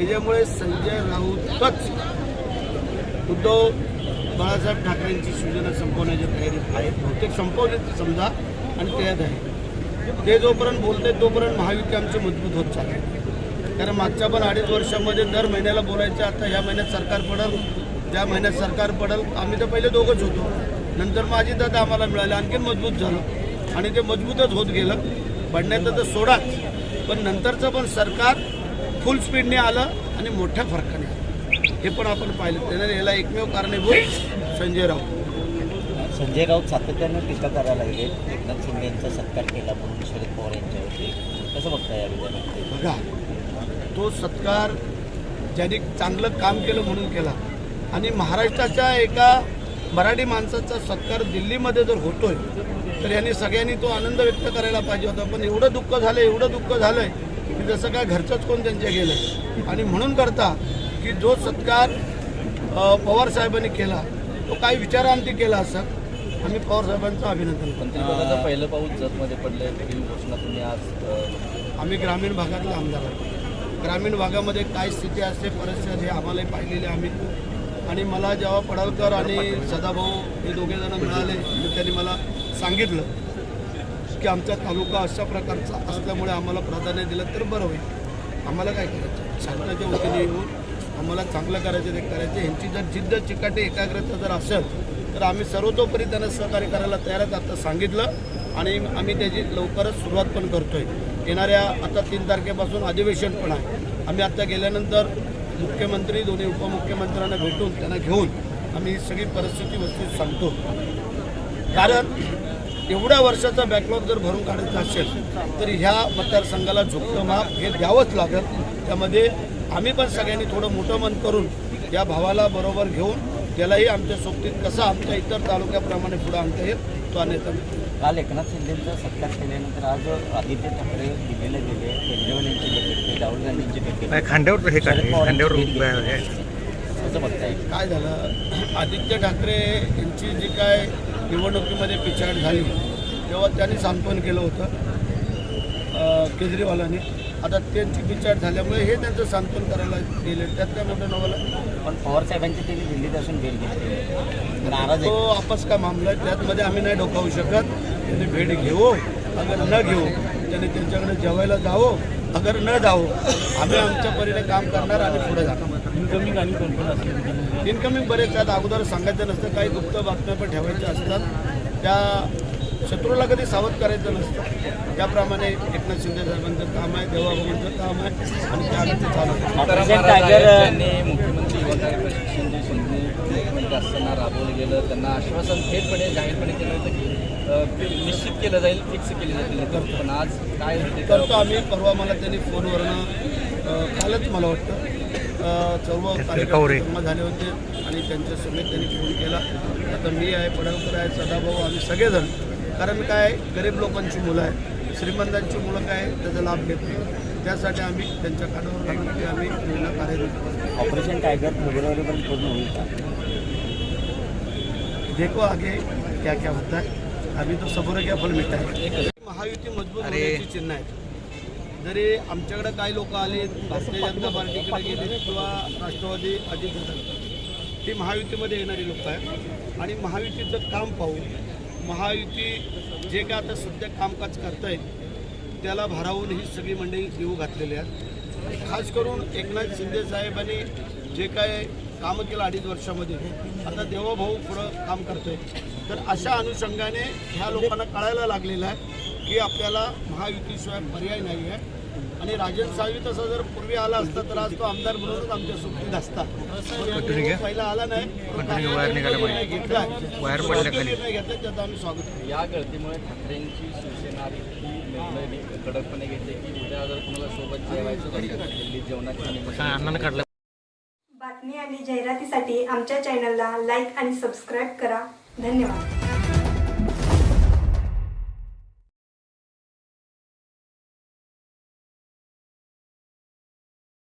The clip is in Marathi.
त्याच्यामुळे संजय राऊतच उद्धव बाळासाहेब ठाकरेंची सूचना संपवण्याची तयारीत आहेत. बहुतेक संपवले समजा आणि त्यात आहे ते जोपर्यंत बोलते तोपर्यंत महायुती आमचे मजबूत होत चालते कारण मागच्या पण अडीच वर्षामध्ये दर महिन्याला बोलायचं आता ह्या महिन्यात सरकार पडल ज्या महिन्यात सरकार पडल आम्ही तर पहिले दोघंच होतो. नंतर माझी दादा आम्हाला मिळाले आणखीन मजबूत झालं. आणि ते मजबूतच होत गेलं. पडण्याचं तर सोडाच. पण नंतरचं पण सरकार फुल स्पीडने आलं आणि मोठ्या फरकाने आलं. हे पण आपण पाहिलं. त्याने याला एकमेव कारणीभूत संजय राऊत. संजय राऊत सातत्यानं टीका करायला लागले. एकनाथ शिंदे यांचा सत्कार केला म्हणून शरद पवार यांच्यावरती कसं बघता या विधानामध्ये बघा तो सत्कार ज्यांनी चांगलं काम केलं म्हणून केला. आणि महाराष्ट्राच्या एका मराठी माणसाचा सत्कार दिल्लीमध्ये जर होतोय तर यांनी सगळ्यांनी तो आनंद व्यक्त करायला पाहिजे होता. पण एवढं दुःख झालं एवढं दुःख झालंय की जसं काय घरचंच कोण त्यांच्या गेलं आणि म्हणून करता की जो सत्कार अ, पवार साहेबांनी केला तो काही विचारांती केला असं आम्ही पवार साहेबांचं अभिनंदन करतो. पहिलं पाऊल जतमध्ये पडलंय ही घोषणा तुम्ही आज आम्ही ग्रामीण भागातले आमदार आहोत. ग्रामीण भागामध्ये काय स्थिती असते परिस्थिती हे आम्हालाही पाहिलेले आम्ही. आणि मला जेव्हा पडळकर आणि सदाभाऊ हे दोघे जण मिळाले त्यांनी मला सांगितलं. की आमचा तालुका अशा प्रकारचा असल्यामुळे आम्हाला प्राधान्य दिलं तर बरं होईल. आम्हाला काय करायचं? शासनाच्या वतीने येऊन आम्हाला चांगलं करायचं ते करायचं. ह्यांची जर जिद्द चिकाटी एकाग्रता जर असेल तर आम्ही सर्वतोपरी त्यांना सहकार्य करायला तयार आहेत आता सांगितलं. आणि आम्ही त्याची लवकरच सुरुवात पण करतोय. येणाऱ्या आता तीन तारखेपासून अधिवेशन पण आहे. आम्ही आता गेल्यानंतर मुख्यमंत्री दोन्ही उपमुख्यमंत्र्यांना भेटून त्यांना घेऊन आम्ही ही सगळी परिस्थिती वस्तू सांगतो. कारण एवढ्या वर्षाचा बॅकलॉग जर भरून काढायचा असेल तर ह्या मतदारसंघाला झुकतं माप हे द्यावंच लागेल. त्यामध्ये आम्ही पण सगळ्यांनी थोडं मोठं मन करून या भावाला बरोबर घेऊन त्यालाही आमच्या सोबतीत कसं आमच्या इतर तालुक्याप्रमाणे पुढं आणता येईल तो आणण्याचा काल एकनाथ शिंदेचा सत्कार केल्यानंतर आज आदित्य ठाकरे दिल्लीला गेले केजरीवाल यांची भेट घेतली राहुल गांधींची भेट घेतली. खांद्यावर हे खांद्यावर कसं बघताय? काय झालं? आदित्य ठाकरे यांची जी काय निवडणुकीमध्ये पिछाड झाली तेव्हा त्यांनी सांत्वन केलं होतं केजरीवालांनी. आता त्यांची पिछाड झाल्यामुळे हे त्यांचं सांत्वन करायला गेले त्यात काय मोठं नवल? पण पवार साहेबांची त्यांनी दिल्लीत असून भेट घेतली. नाराज तो आपस का मामला आहे? त्यातमध्ये आम्ही नाही डोकावू शकत. त्यांनी भेट घेऊ अगर न घेऊ त्यांनी त्यांच्याकडे जेवायला जावं अगर न जावं आम्ही आमच्या परीने काम करणार आणि पुढे जाणार. इन्कमिंग आणि कोण कोण असेल इन्कमिंग बरेच आहेत. अगोदर सांगायचं नसतं. काही गुप्त बातम्या पण ठेवायच्या असतात. त्या शत्रूला कधी सावध करायचं नसतं. त्याप्रमाणे एकनाथ शिंदे साहेबांचं काम आहे देवाभाऊंचं काम आहे. आणि त्या चालू मुख्यमंत्री शिंदे मुख्यमंत्री असताना राबवलं गेलं त्यांना आश्वासन थेटपणे जाहीरपणे केलं होतं की निश्चित केलं जाईल फिक्स केली जातील पण आज काय करतो आम्ही. परवा मला त्यांनी फोनवरनं कालच मला वाटतं सर्व कार्यकर्ते जमा झाले होते आणि त्यांच्या समेत त्यांनी फोन केला. आता मी आहे पडळकर आहे सदाभाऊ आम्ही सगळेजण. कारण काय गरीब लोकांची मुलं आहे श्रीमंतांची मुलं काय त्याचा लाभ घेत नाही. त्यासाठी आम्ही त्यांच्या कानावर ते आम्ही योजना कार्यरत करतो. ऑपरेशन टायगर फेब्रुवारीपर्यंत पूर्ण होईल का? देखो आगे क्या क्या होता है. अभी तो सबुर क्या फल मिळत आहे. महायुती मजबूत होण्याची चिन्ह आहेत. जरी आमच्याकडे काही लोक आले भारतीय जनता पार्टीकडे गेले किंवा राष्ट्रवादी अजित ती महायुतीमध्ये येणारी लोक आहेत. आणि महायुतीचं काम पाहून महायुती जे काय आता सध्या कामकाज करताय त्याला भारावून ही सगळी मंडळी देऊ घातलेली आहेत. खास करून एकनाथ शिंदे साहेबांनी जे काय कामं केलं अडीच वर्षामध्ये आता देवाभाऊ पुढं काम करतोय. तर अशा अनुषंगाने ह्या लोकांना कळायला लागलेलं आहे. की आपल्याला महायुतीशिवाय पर्याय नाही आहे. आणि राजन साळवी तसा जर पूर्वी आला असता तर आज तो आमदार म्हणूनच आमच्या सुट्टीत असता. तो पहिला आला नाही. घेतला त्याचं आम्ही स्वागत. या गळतीमुळे ठाकरेंची शिवसेना कडकपणे घेतले की उद्या जर कुणाला सोबत जेवायचं जेवणाची बातमी आणि जाहिरातीसाठी आमच्या चॅनलला लाईक आणि सबस्क्राईब करा. धन्यवाद.